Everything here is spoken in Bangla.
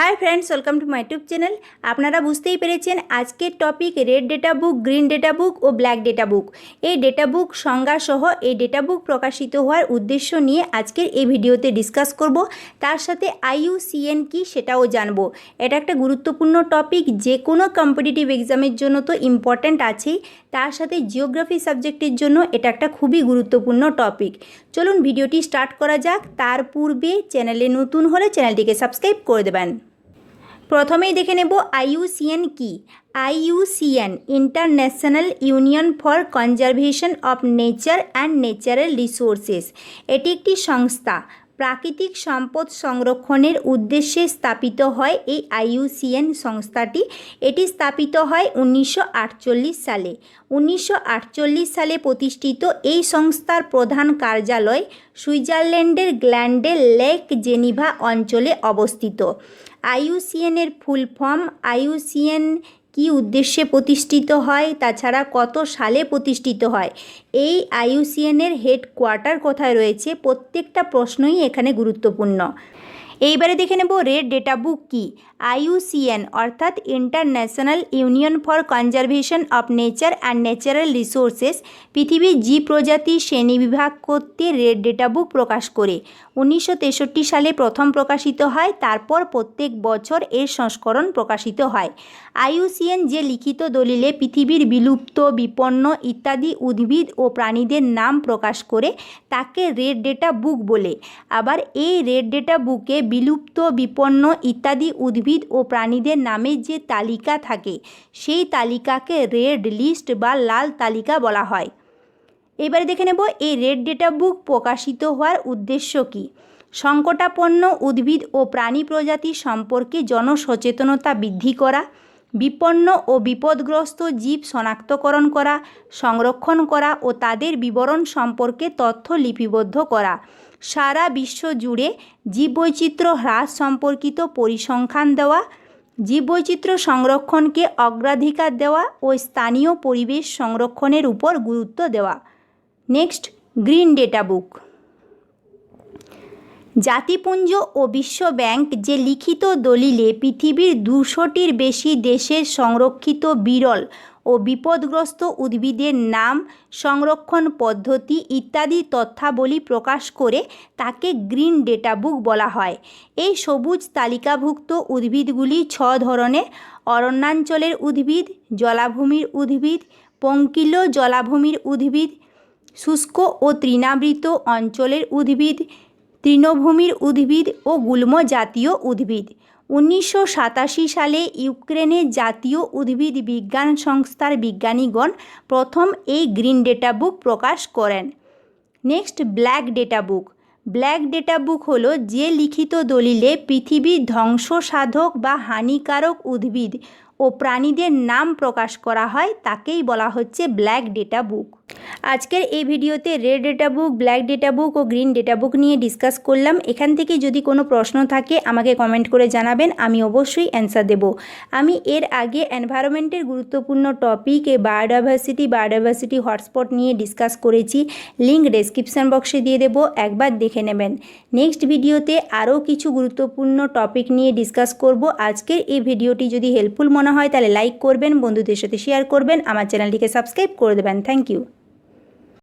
Hi friends, welcome to my YouTube channel. আপনারা বুঝতেই পেরেছেন আজকের topic red data book, green data book ও ব্ল্যাক ডেটা বুক। এই ডেটা বুক সংজ্ঞা সহ এই ডেটা বুক প্রকাশিত হওয়ার উদ্দেশ্য নিয়ে আজকের এই ভিডিওতে ডিসকাস করব। তার সাথে আইইউসিএন কি সেটাও জানব। এটা একটা গুরুত্বপূর্ণ টপিক, যে কোনো কম্পিটিটিভ এক্সামের জন্য তো ইম্পর্ট্যান্ট আছেই। তার সাথে জিওগ্রাফি সাবজেক্টের জন্য এটা একটা খুবই গুরুত্বপূর্ণ টপিক। চলুন ভিডিওটি স্টার্ট করা যাক। তার পূর্বে চ্যানেলে নতুন হলে চ্যানেলটিকে সাবস্ক্রাইব করে দেবেন। প্রথমেই দেখে নেব আইইউসিএন কি? IUCN international union for conservation of nature and natural resources এটি একটি সংস্থা। প্রাকৃতিক সম্পদ সংরক্ষণের উদ্দেশ্যে স্থাপিত হয় এই আইইউসিএন সংস্থাটি। এটি স্থাপিত হয় উনিশশো আটচল্লিশ সালে। উনিশশো আটচল্লিশ সালে প্রতিষ্ঠিত এই সংস্থার প্রধান কার্যালয় সুইজারল্যান্ডের গ্ল্যান্ডে লেক জেনিভা অঞ্চলে অবস্থিত। আইইউসিএনের ফুল ফর্ম আইইউসিএন কি উদ্দেশ্যে প্রতিষ্ঠিত হয়, তাছাড়া কত সালে প্রতিষ্ঠিত হয়? এই আইইউসিএনের হেডকোয়ার্টার কোথায় রয়েছে? প্রত্যেকটা প্রশ্নই এখানে গুরুত্বপূর্ণ। এইবারে দেখে নেব রেড ডেটা বুক কি? আইইউসিএন, অর্থাৎ international union for conservation of nature and natural resources, পৃথিবীর জি প্রজাতি শ্রেণীবিভাগ করতে রেড ডেটা বুক প্রকাশ করে। উনিশশো তেষট্টি সালে প্রথম প্রকাশিত হয়, তারপর প্রত্যেক বছর এর সংস্করণ প্রকাশিত হয়। আইইউসিএন যে লিখিত দলিলে পৃথিবীর বিলুপ্ত, বিপন্ন ইত্যাদি উদ্ভিদ ও প্রাণীদের নাম প্রকাশ করে, তাকে রেড ডেটা বুক বলে। আবার এই রেড ডেটা বুকে বিলুপ্ত, বিপন্ন ইত্যাদি উদ্ভিদ ও প্রাণীদের নামে যে তালিকা থাকে, সেই তালিকাকে রেড লিস্ট বা লাল তালিকা বলা হয়। এবারে দেখে নেব এই রেড ডেটা বুক প্রকাশিত হওয়ার উদ্দেশ্য কী? সংকটাপন্ন উদ্ভিদ ও প্রাণী প্রজাতি সম্পর্কে জনসচেতনতা বৃদ্ধি করা, বিপন্ন ও বিপদগ্রস্ত জীব শনাক্তকরণ করা, সংরক্ষণ করা ও তাদের বিবরণ সম্পর্কে তথ্য লিপিবদ্ধ করা। সারা বিশ্ব জুড়ে জীববৈচিত্র্য হ্রাস সম্পর্কিত পরিসংখ্যান দেওয়া, জীববৈচিত্র্য সংরক্ষণকে অগ্রাধিকার দেওয়া ও স্থানীয় পরিবেশ সংরক্ষণের উপর গুরুত্ব দেওয়া। Next, green data book. জাতিপুঞ্জ ও বিশ্ব ব্যাংক যে লিখিত দলিলে পৃথিবীর দুশোটির বেশি দেশের সংরক্ষিত বিরল ও বিপদগ্রস্ত উদ্ভিদের নাম, সংরক্ষণ পদ্ধতি ইত্যাদি তথ্যাবলী প্রকাশ করে তাকে গ্রিন ডেটা বুক বলা হয়। এই সবুজ তালিকাভুক্ত উদ্ভিদগুলি ছ ধরনের, অরণ্যাঞ্চলের উদ্ভিদ, জলাভূমির উদ্ভিদ, পঙ্কিল জলাভূমির উদ্ভিদ, শুষ্ক ও তৃণাবৃত অঞ্চলের উদ্ভিদ তৃণভূমির উদ্ভিদ ও গুল্ম জাতীয় উদ্ভিদ। উনিশশো সাতাশি সালে ইউক্রেনের জাতীয় উদ্ভিদ বিজ্ঞান সংস্থার বিজ্ঞানীগণ প্রথম এই গ্রিন ডেটা বুক প্রকাশ করেন। Next, black data book. Black data book হলো যে লিখিত দলিলে পৃথিবীর ধ্বংস সাধক বা হানিকারক উদ্ভিদ ও প্রাণীদের নাম প্রকাশ করা হয় তাকেই বলা হচ্ছে ব্ল্যাক ডেটা বুক। আজকের এই ভিডিওতে red data book, black data book ও গ্রিন ডেটা বুক নিয়ে ডিসকাস করলাম। এখান থেকে যদি কোনো প্রশ্ন থাকে, আমাকে কমেন্ট করে জানাবেন, আমি অবশ্যই অ্যান্সার দেব। আমি এর আগে এনভায়রনমেন্টের গুরুত্বপূর্ণ টপিক এ বায়োডাইভার্সিটি বায়োডাইভার্সিটি হটস্পট নিয়ে ডিসকাস করেছি। লিঙ্ক ডেসক্রিপশান বক্সে দিয়ে দেব, একবার দেখে নেবেন। নেক্সট ভিডিওতে আরও কিছু গুরুত্বপূর্ণ টপিক নিয়ে ডিসকাস করব। আজকের এই ভিডিওটি যদি হেল্পফুল মনে হয় তাহলে লাইক করবেন, বন্ধুদের সাথে শেয়ার করবেন, আমার চ্যানেলটিকে সাবস্ক্রাইব করে দেবেন। Thank you